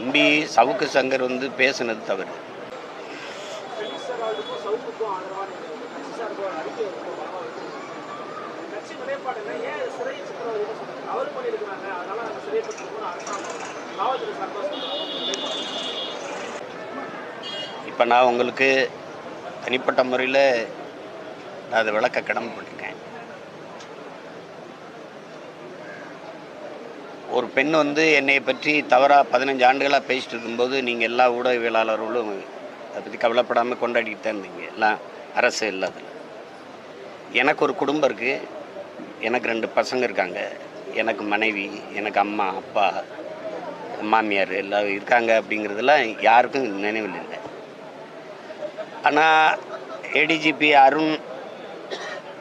தம்பி சவுக்கு சங்கர் வந்து பேசுனது தவறு. இப்போ நான் உங்களுக்கு தனிப்பட்ட முறையில் நான் அதை விளக்க கடமைப்பட்டேன் ஒரு பெண் வந்து என்னை பற்றி தவறாக பதினஞ்சு ஆண்டுகளாக பேசிட்டு இருக்கும்போது நீங்கள் எல்லா ஊடகவியலாளர்களும் அதை பற்றி கவலைப்படாமல் கொண்டாடிட்டு தான் இருந்தீங்க. எல்லாம் அரசு இல்லாத எனக்கு ஒரு குடும்பம் இருக்குது எனக்கு ரெண்டு பசங்க இருக்காங்க. எனக்கு மனைவி எனக்கு அம்மா அப்பா மாமியார் எல்லாம் இருக்காங்க அப்படிங்கிறதுலாம் யாருக்கும் நினைவில் இல்லை. ஆனால் ஏடிஜிபி அருண்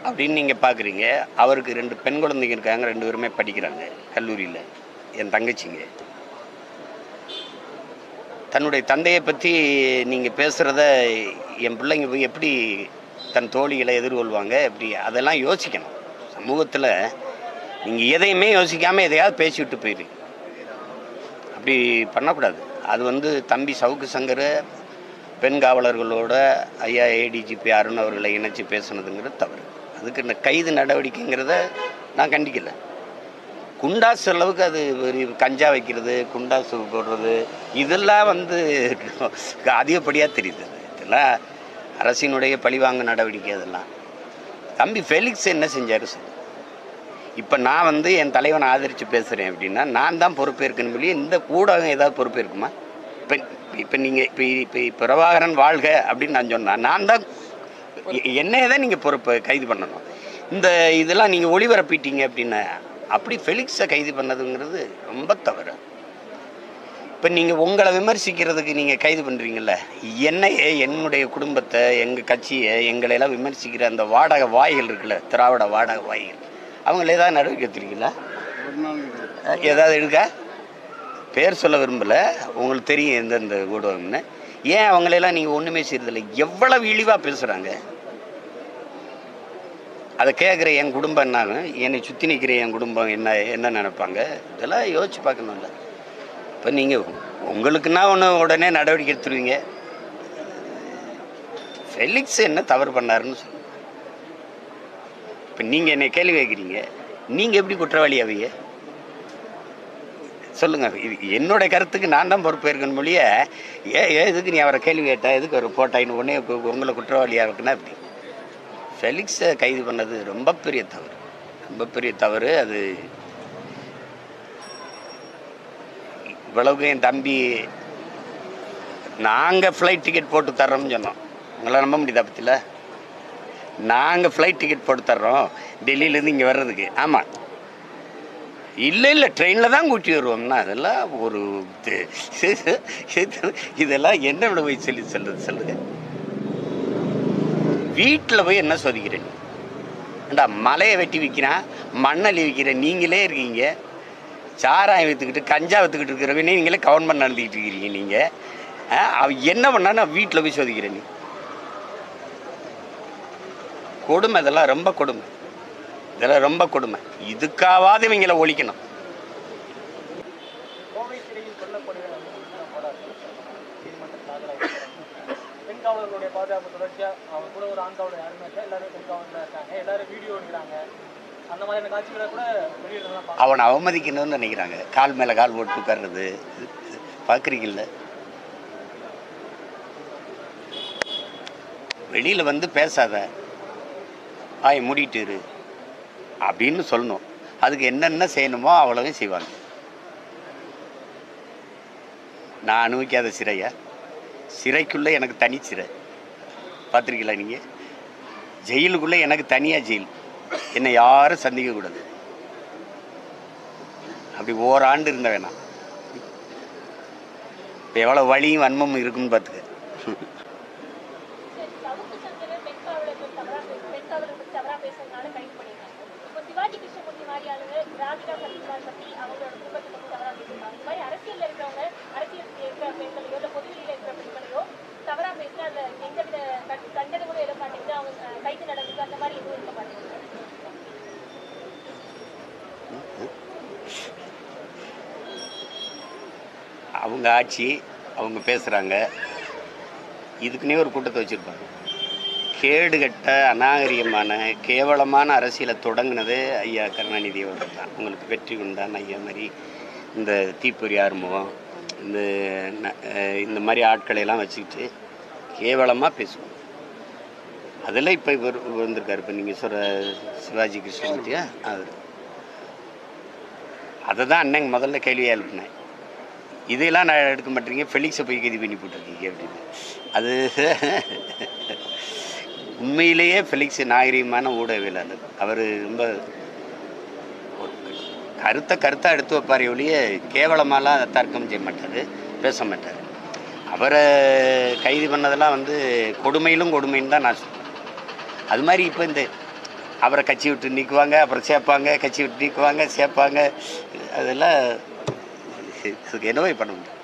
அப்படின்னு நீங்கள் பார்க்குறீங்க அவருக்கு ரெண்டு பெண் குழந்தைங்க இருக்காங்க ரெண்டு பேருமே படிக்கிறாங்க கல்லூரியில். என் தங்கச்சிங்க. தன்னுடைய தந்தையை பற்றி நீங்கள் பேசுகிறத என் பிள்ளைங்க போய் எப்படி தன் தோழிகளை எதிர்கொள்வாங்க எப்படி அதெல்லாம் யோசிக்கணும். சமூகத்தில் நீங்கள் எதையுமே யோசிக்காமல் எதையாவது பேசிவிட்டு போயிடுங்க அப்படி பண்ணக்கூடாது. அது வந்து தம்பி சவுக்கு சங்கர் பெண் காவலர்களோட ஐயா ஏடிஜிபி அருண் அவர்களை இணைச்சி பேசுனதுங்கிறது தவறு. அதுக்கு இந்த கைது நடவடிக்கைங்கிறத நான் கண்டிக்கல. குண்டாசு அளவுக்கு அது ஒரு கஞ்சா வைக்கிறது குண்டாசு போடுறது இதெல்லாம் வந்து அதிகப்படியாக தெரியுது. இதெல்லாம் அரசினுடைய பழிவாங்க நடவடிக்கை அதெல்லாம். தம்பி ஃபெலிக்ஸ் என்ன செஞ்சார் சார் இப்போ நான் வந்து என் தலைவனை ஆதரித்து பேசுகிறேன் அப்படின்னா நான் தான் பொறுப்பேற்கணும் சொல்லி இந்த ஊடகம் ஏதாவது பொறுப்பேற்குமா இப்போ இப்போ நீங்கள் இப்போ இப்போ பிரபாகரன் வாழ்க அப்படின்னு நான் சொன்னேன் நான் தான் என்னைய தான் நீங்கள் பொறுப்பை கைது பண்ணணும். இந்த இதெல்லாம் நீங்கள் ஒளிபரப்பிட்டீங்க அப்படின்னா அப்படி ஃபெலிக்ஸை கைது பண்ணதுங்கிறது ரொம்ப தவறு. இப்போ நீங்கள் உங்களை விமர்சிக்கிறதுக்கு நீங்கள் கைது பண்ணுறீங்கல்ல என்னையே என்னுடைய குடும்பத்தை எங்கள் கட்சியை எங்களையெல்லாம் விமர்சிக்கிற அந்த வாடக வாய்கள் இருக்குல்ல திராவிட வாடகை வாய்கள் அவங்கள ஏதாவது நடவடிக்கை எடுத்துருக்கீங்களா ஏதாவது எடுக்க பேர் சொல்ல விரும்பலை உங்களுக்கு தெரியும் எந்தெந்த ஊடகம்னு. ஏன் அவங்களெல்லாம் நீங்கள் ஒன்றுமே செய்யறதில்லை எவ்வளவு இழிவாக பேசுகிறாங்க அதை கேட்குற என் குடும்பம் என்னாகும் என்னை சுற்றி நிற்கிற என் குடும்பம் என்ன என்ன நினைப்பாங்க? இதெல்லாம் யோசிச்சு பார்க்கணும்ல. இப்போ நீங்கள் உங்களுக்குன்னா ஒன்று உடனே நடவடிக்கை எடுத்துருவீங்க. ஃபெலிக்ஸ் என்ன தவறு பண்ணாருன்னு சொல்லுங்க. இப்போ நீங்கள் என்னை கேள்வி கேட்குறீங்க. நீங்கள் எப்படி குற்றவாளி ஆவீங்க? சொல்லுங்கள் இது என்னுடைய கருத்துக்கு நான் தான் பொறுப்பேற்கணும் மொழிய. ஏ ஏ எதுக்கு நீ அவரை கேள்வி கேட்டா? எதுக்கு ஒரு போட்டாயின்னு உடனே உங்களை குற்றவாளியாக இருக்குன்னா அப்படி ஃபெலிக்ஸை கைது பண்ணது ரொம்ப பெரிய தவறு. ரொம்ப பெரிய தவறு. அது இவ்வளவுக்கு என் தம்பி நாங்கள் ஃப்ளைட் டிக்கெட் போட்டு தர்றோம்னு சொன்னோம். உங்களால் நம்ப முடியுதா பற்றியில் நாங்கள் ஃப்ளைட் டிக்கெட் போட்டு தர்றோம். டெல்லியிலேருந்து இங்கே வர்றதுக்கு. ஆமாம் இல்லை இல்லை ட்ரெயினில் தான் கூட்டி வருவோம்னா அதெல்லாம் ஒரு இதெல்லாம் என்ன விட போய் சொல்லி சொல்லுது சொல்லுங்க. வீட்டில் போய் என்ன சோதிக்கிறேன்? ஏண்டா மலையை வெட்டி விற்கிறான் மண்ணள்ளி விற்கிற நீங்களே இருக்கீங்க. சாராயம் விற்றுக்கிட்டு கஞ்சா விற்றுக்கிட்டு இருக்கிறவங்க நீங்களே கவர்மெண்ட் நடந்துக்கிட்டு இருக்கிறீங்க நீங்கள் அவன் என்ன பண்ணா நான் வீட்டில் போய் சோதிக்கிறேன் நீ? கொடுமை இதெல்லாம் ரொம்ப கொடுமை. இதெல்லாம் ரொம்ப கொடுமை. இதுக்காவது இவங்கள ஒழிக்கணும். கோவை சிறையில் கொல்லப்படுகிற போராட்டம் நீதிமன்றத்தில் ஆஜராகிறார் பெண் காவலர்களுடைய பாதுகாப்பு தொடர்ச்சியாக அவங்க கூட ஒரு ஆண் காவலர் யாருமே இல்லை. எல்லாரும் பெண் காவலர் இருக்காங்க. எல்லாரும் வீடியோ எடுக்கிறாங்க. அந்த மாதிரியான காட்சிகளை கூட வெளியிடலாம் பார்க்கலாம் அவனை அவமதிக்கணும்னு நினைக்கிறாங்க. கால் மேலே கால் போட்டு உட்கார்றது. பார்க்குறீங்கல்ல? வெளியில் வந்து பேசாத. ஆய் மூடிட்டு இரு. அப்படின்னு சொல்லணும். அதுக்கு என்னென்ன செய்யணுமோ அவ்வளவும் செய்வாங்க. நான் அனுபவிக்காத சிறையா? சிறைக்குள்ளே எனக்கு தனி சிறை. பார்த்துருக்கீங்களா நீங்கள் ஜெயிலுக்குள்ளே எனக்கு தனியாக ஜெயில். என்னை யாரும் சந்திக்கக்கூடாது அப்படி ஓராண்டு இருந்த வேணாம். இப்போ எவ்வளோ வலியும் வன்மமும் இருக்குன்னு பார்த்துக்க சரி, சவுக்கு சங்கர் பெண் காவலர்கள் தவறா பே- பெண் காவலர்கள் பத்தி தவறா பேசுறதுனால கைது பண்ணிருக்காங்க. இப்போ சிவாஜி கிருஷ்ணமூர்த்தி மாதிரி ஆளுங்க ராதிகா சத்யராஜ் பத்தி அவங்களோட குடும்பத்தை பத்தி தவறா பேசியிருக்காங்க. இந்த மாதிரி அரசியல்ல இருக்கிறவங்க, அரசியல் இருக்கிற பெண்களையோ, இல்ல பொதுவெளியில இருக்கிற பெண்களையோ தவறா பேசினா அதுல எந்தவித கண்- கண்டனங்களும் எழ மாட்டேங்குது. அவங்க அஹ், கைது நடக்குது அந்த மாதிரி எதுவும் இருக்க மாட்டேங்குது. அவங்க ஆட்சி அவங்க பேசுகிறாங்க இதுக்குன்னே ஒரு கூட்டத்தை வச்சுருப்பாங்க. கேடுகட்ட அநாகரிகமான கேவலமான அரசியலை தொடங்கினது ஐயா கருணாநிதி அவர்கள் தான். உங்களுக்கு வெற்றி உண்டான் ஐயா மாதிரி. இந்த தீப்பொறி ஆறுமுகம் இந்த இந்த மாதிரி ஆட்களை எல்லாம் வச்சுக்கிட்டு கேவலமாக பேசுவோம். அதில் இப்போ இவர் வந்திருக்காரு. இப்போ நீங்கள் சொல்கிற சிவாஜி கிருஷ்ணமூர்த்தியா? அது. அதை தான் அண்ணன் முதல்ல கேள்வியாக எழுப்பினேன். இதெல்லாம் நான் எடுக்க மாட்டேங்க. ஃபெலிக்ஸை போய் கைது பண்ணி போட்டிருக்கீங்க அப்படின்னு. அது உண்மையிலேயே ஃபெலிக்ஸ் நாகரீகமான ஊடகவியலாளர். அவர் ரொம்ப கருத்தை கருத்தாக எடுத்து வைப்பார் ஒழிய கேவலமாலாம் தர்க்கம் செய்ய மாட்டார் பேச மாட்டார். அவரை கைது பண்ணதெல்லாம் வந்து கொடுமையிலும் கொடுமைன்னு தான் நான் சொல்லுவேன் அது மாதிரி இப்போ இந்த அவரை கட்சி விட்டு நீக்குவாங்க அப்புறம் சேர்ப்பாங்க கட்சி விட்டு நீக்குவாங்க சேர்ப்பாங்க அதெல்லாம் eso que no me pregunta.